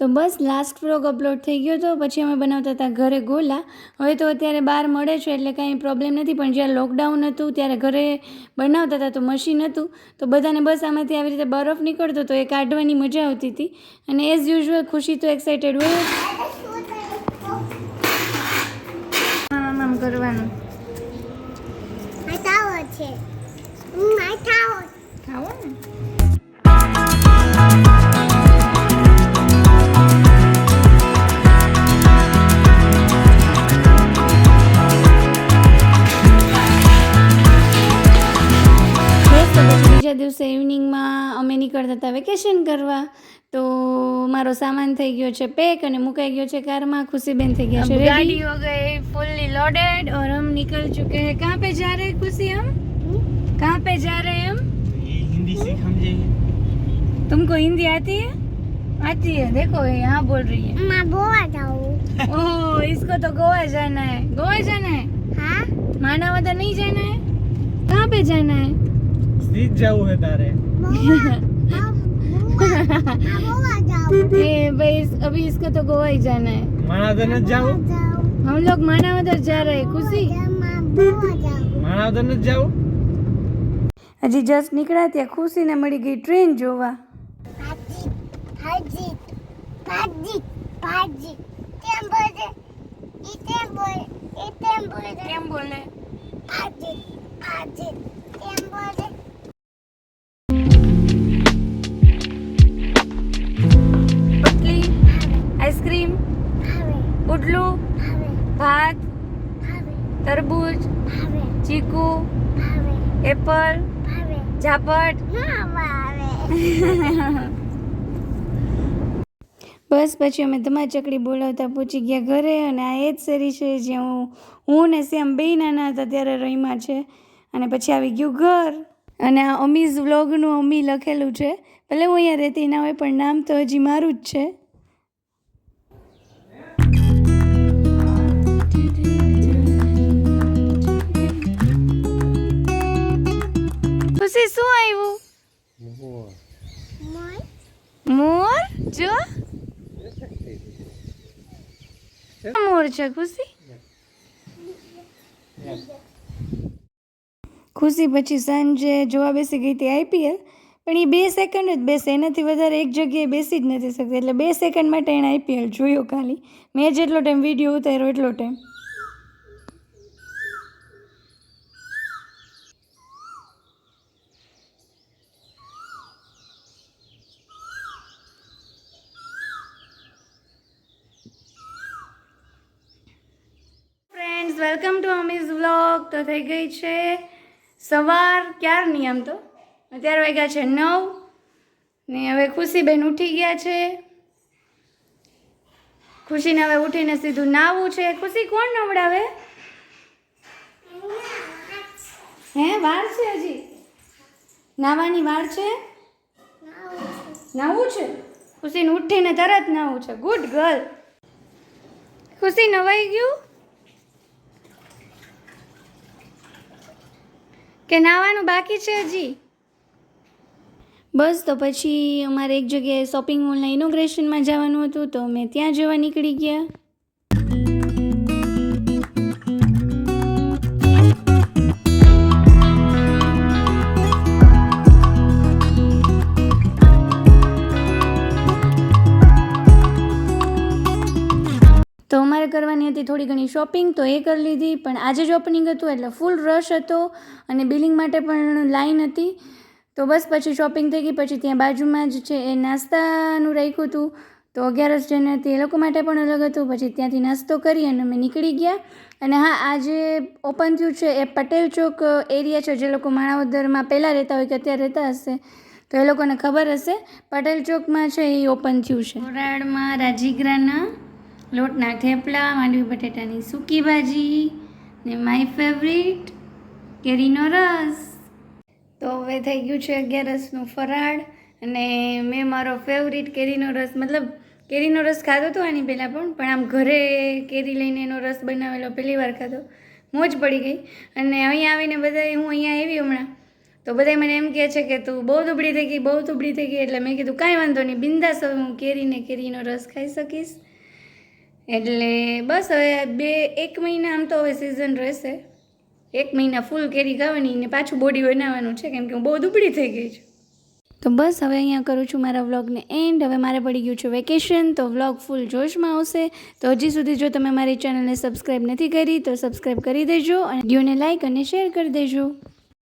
તો બસ last vlog upload થઈ ગયો તો પછી અમે બનાવતા હતા ઘરે ગોલા. હવે તો અત્યારે બહાર મળે છે એટલે કાંઈ પ્રોબ્લેમ નથી પણ જ્યારે લોકડાઉન હતું ત્યારે ઘરે બનાવતા હતા તો મશીન હતું. તો બધાને બસ આમાંથી આવી રીતે બરફ નીકળતો તો એ કાઢવાની મજા આવતી હતી. અને એઝ યુઝ્યુઅલ ખુશી તો એક્સાઇટેડ હોય. આમ આમ કરવાનું ખાવો ને? બીજા દિવસે ઇવનિંગમાં અમે નીકળતા હતા વેકેશન કરવા તો મારો સામાન થઈ ગયો છે પેક અને મુકાઈ ગયો છે કારમાં ખુશીબેન થઈ ગયા છે ગાડી હો ગઈ ફૂલી લોडेड और हम निकल चुके हैं कहाँ पे जा रहे हैं खुशी हम कहाँ पे जा रहे हैं हम हिंदी सीख हम जाएँगे तुमको हिंदी आती है आती है देखो यहाँ बोल रही है मैं गोवा जाऊँ ओह इसको तो गोवा जाना है गोवा जाना है हाँ मानव नहीं जाना है कहाँ पे जाना है सीख जाऊ है तारे બોવા માં બોવા જાઉં ये भाई इस- अभी इसको तो गोवा ही जाना है माणावदर न जाऊ જાઉં हम लोग मानावदर जा रहे हैं खुशी માં બોવા જાઉં माणावदर न जाऊ હજી જસ્ટ નીકળ્યા ત્યાં ખુશીને મળી ગઈ ટ્રેન જોવા ભાજી ભાજી ભાજી ભાજી કેમ બોલે ઈ કેમ બોલે તરબૂચ ચીકુ એપલ ઝાપટ. બસ પછી અમે ધમા ચકડી બોલાવતા પહોંચી ગયા ઘરે અને આ એ જ શેરી છે જે હું હું ને શ્યામ બે નાના હતા ત્યારે રહીમાં છે. અને પછી આવી ગયું ઘર. અને આ અમીઝ વ્લોગનું અમી લખેલું છે. ભલે હું અહીંયા રહેતી ના હોય પણ નામ તો હજી મારું જ છે. ખુશી શું આવ્યું? મોર? જો? મોર છે, ખુશી? ખુશી પછી સાંજે જોવા બેસી ગઈ હતી આઈપીએલ, પણ એ બે સેકન્ડ જ બેસે, એનાથી વધારે એક જગ્યાએ બેસી જ નથી શકતી. એટલે બે સેકન્ડ માટે એણે આઈપીએલ જોયો ખાલી. મેં જેટલો ટાઈમ વીડિયો ઉતાર્યો એટલો time welcome to Ami's vlog તો થઈ ગઈ છે સવાર. ક્યારની આમ તો? અત્યારે વાગ્યા છે નવ. ને હવે ખુશીબેન ઉઠી ગયા છે. ખુશીને હવે ઉઠીને સીધું નાવું છે. ખુશી, કોણ નવડાવે? હે વાર છે હજી? નાવાની વાર છે? નાવું છે. ખુશીને ઉઠીને તરત નાવું છે. ગુડ ગર્લ ખુશી નવાઈ ગયું? કે નાવાનું બાકી છે હજી? બસ તો પછી અમારે એક જગ્યાએ શોપિંગ મોલના ઇનોગ્રેશનમાં જવાનું હતું તો અમે ત્યાં જવા નીકળી ગયા. અમારે કરવાની હતી થોડી ઘણી શોપિંગ તો એ કરી લીધી. પણ આજે જ ઓપનિંગ હતું એટલે ફૂલ રશ હતો અને બિલિંગ માટે પણ લાઈન હતી. તો બસ પછી શોપિંગ થઈ ગઈ. પછી ત્યાં બાજુમાં જ છે એ નાસ્તાનું રાખ્યું હતું. તો અગિયારસ જેને હતી એ લોકો માટે પણ અલગ હતું. પછી ત્યાંથી નાસ્તો કરી અને અમે નીકળી ગયા. અને હા, આજે ઓપન થયું છે એ પટેલ ચોક એરિયા છે, જે લોકો માણાવદરમાં પહેલાં રહેતા હોય કે અત્યારે રહેતા હશે, તો એ લોકોને ખબર હશે. પટેલ ચોકમાં છે એ ઓપન થયું છે. કોરાડમાં રાજીગરાના લોટના થેપલા, માંડવી બટેટાની સૂકી ભાજી ને માય ફેવરિટ કેરીનો રસ. તો હવે થઈ ગયું છે અગિયારસનું ફરાળ અને મેં મારો ફેવરિટ કેરીનો રસ, મતલબ કેરીનો રસ ખાધો હતો આની પહેલાં પણ પણ આમ ઘરે કેરી લઈને એનો રસ બનાવેલો, પહેલી વાર ખાધો, મોજ પડી ગઈ. અને અહીંયા આવીને બધા હું અહીંયા આવી હમણાં, તો બધા મને એમ કહે છે કે તું બહુ દુબળી થઈ ગઈ, બહુ દુબળી થઈ ગઈ, એટલે મેં કીધું કાંઈ વાંધો નહીં, બિંદાસ હું કેરીને કેરીનો રસ ખાઈ શકીશ. એટલે બસ હવે બે, એક મહિના આમ તો હવે સિઝન રહેશે. એક મહિના ફૂલ કેરી ખાવાની ને પાછું બોડી બનાવવાનું છે, કેમ કે હું બહુ દુબળી થઈ ગઈ છું. તો બસ હવે અહીંયા કરું છું મારા વ્લોગને એન્ડ હવે મારે પડી ગયું છે વેકેશન તો વ્લોગ ફૂલ જોશમાં આવશે. તો હજી સુધી જો તમે મારી ચેનલને સબસ્ક્રાઈબ નથી કરી, તો સબસ્ક્રાઈબ કરી દેજો અને વિડીયોને લાઇક અને શેર કરી દેજો.